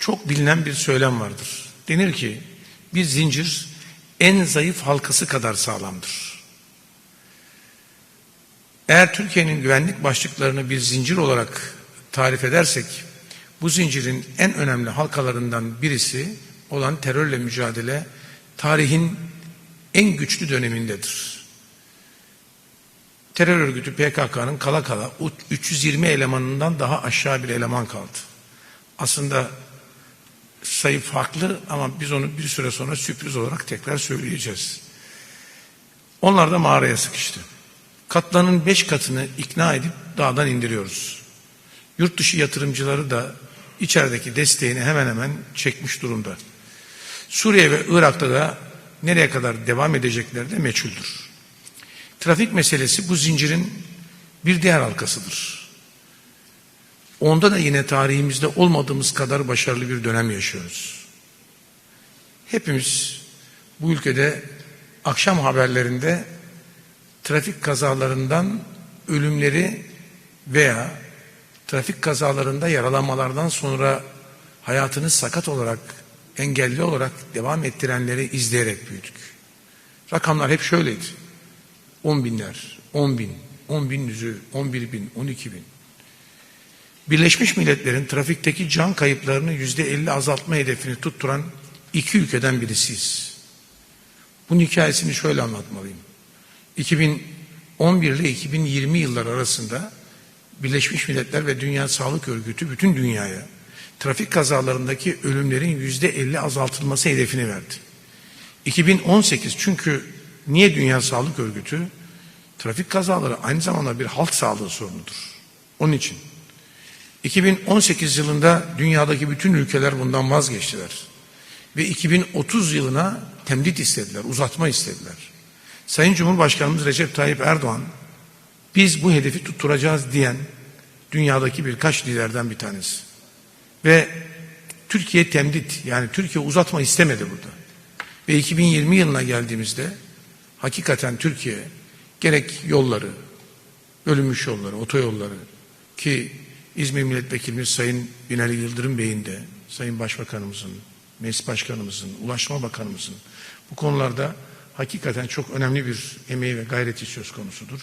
Çok bilinen bir söylem vardır. Denir ki bir zincir en zayıf halkası kadar sağlamdır. Eğer Türkiye'nin güvenlik başlıklarını bir zincir olarak tarif edersek bu zincirin en önemli halkalarından birisi olan terörle mücadele tarihin en güçlü dönemindedir. Terör örgütü PKK'nın kala kala 320 elemanından daha aşağı bir eleman kaldı. Aslında sayı farklı ama biz onu bir süre sonra sürpriz olarak tekrar söyleyeceğiz. Onlar da mağaraya sıkıştı. Katlanın beş katını ikna edip dağdan indiriyoruz. Yurt dışı yatırımcıları da içerideki desteğini hemen hemen çekmiş durumda. Suriye ve Irak'ta da nereye kadar devam edecekleri de meçhuldür. Trafik meselesi bu zincirin bir diğer halkasıdır. Onda da yine tarihimizde olmadığımız kadar başarılı bir dönem yaşıyoruz. Hepimiz bu ülkede akşam haberlerinde trafik kazalarından ölümleri veya trafik kazalarında yaralanmalardan sonra hayatını sakat olarak, engelli olarak devam ettirenleri izleyerek büyüdük. Rakamlar hep şöyleydi. 10 binler, 10 bin, 10 bin yüzü, 11 bin, 12 bin. Birleşmiş Milletler'in trafikteki can kayıplarını yüzde 50 azaltma hedefini tutturan iki ülkeden birisiyiz. Bunun hikayesini şöyle anlatmalıyım. 2011 ile 2020 yıllar arasında Birleşmiş Milletler ve Dünya Sağlık Örgütü bütün dünyaya trafik kazalarındaki ölümlerin yüzde 50 azaltılması hedefini verdi. 2018 çünkü niye Dünya Sağlık Örgütü? Trafik kazaları aynı zamanda bir halk sağlığı sorunudur. Onun için 2018 yılında dünyadaki bütün ülkeler bundan vazgeçtiler. Ve 2030 yılına temdit istediler, uzatma istediler. Sayın Cumhurbaşkanımız Recep Tayyip Erdoğan biz bu hedefi tutturacağız diyen dünyadaki birkaç liderden bir tanesi. Ve Türkiye temdit yani Türkiye uzatma istemedi burada. Ve 2020 yılına geldiğimizde hakikaten Türkiye gerek yolları, bölünmüş yolları, otoyolları ki İzmir Milletvekilimiz Sayın Binali Yıldırım Bey'in de, Sayın Başbakanımızın, Meclis Başkanımızın, Ulaşma Bakanımızın bu konularda hakikaten çok önemli bir emeği ve gayreti söz konusudur.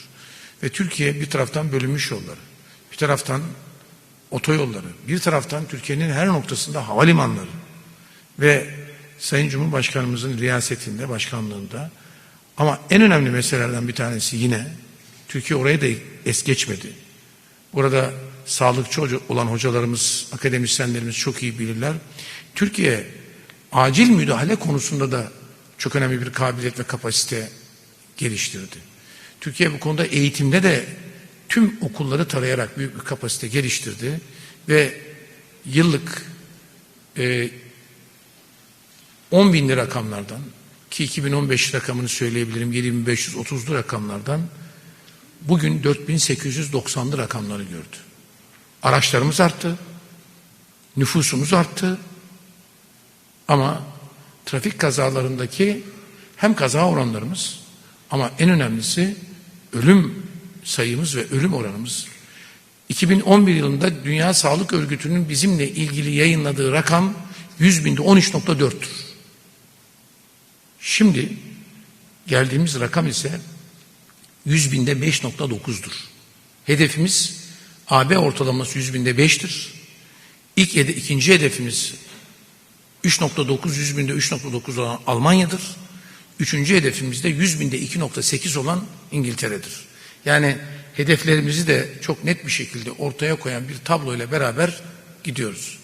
Ve Türkiye bir taraftan bölünmüş yolları, bir taraftan otoyolları, bir taraftan Türkiye'nin her noktasında havalimanları ve Sayın Cumhurbaşkanımızın riyasetinde, başkanlığında ama en önemli meselelerden bir tanesi yine Türkiye oraya da es geçmedi. Burada sağlıkçı olan hocalarımız, akademisyenlerimiz çok iyi bilirler. Türkiye acil müdahale konusunda da çok önemli bir kabiliyet ve kapasite geliştirdi. Türkiye bu konuda eğitimde de tüm okulları tarayarak büyük bir kapasite geliştirdi ve yıllık e, 10 binli rakamlardan ki 2015 rakamını söyleyebilirim 7530'lu rakamlardan bugün 4890'lı rakamları gördü. Araçlarımız arttı, nüfusumuz arttı ama trafik kazalarındaki hem kaza oranlarımız ama en önemlisi ölüm sayımız ve ölüm oranımız 2011 yılında Dünya Sağlık Örgütü'nün bizimle ilgili yayınladığı rakam 100 binde 13.4'tür. Şimdi geldiğimiz rakam ise 100 binde 5.9'dur. Hedefimiz AB ortalaması 100 binde 5'tir. İlk hede, ikinci hedefimiz 3.9 100 binde 3.9 olan Almanya'dır. Üçüncü hedefimiz de 100 binde 2.8 olan İngiltere'dir. Yani hedeflerimizi de çok net bir şekilde ortaya koyan bir tablo ile beraber gidiyoruz.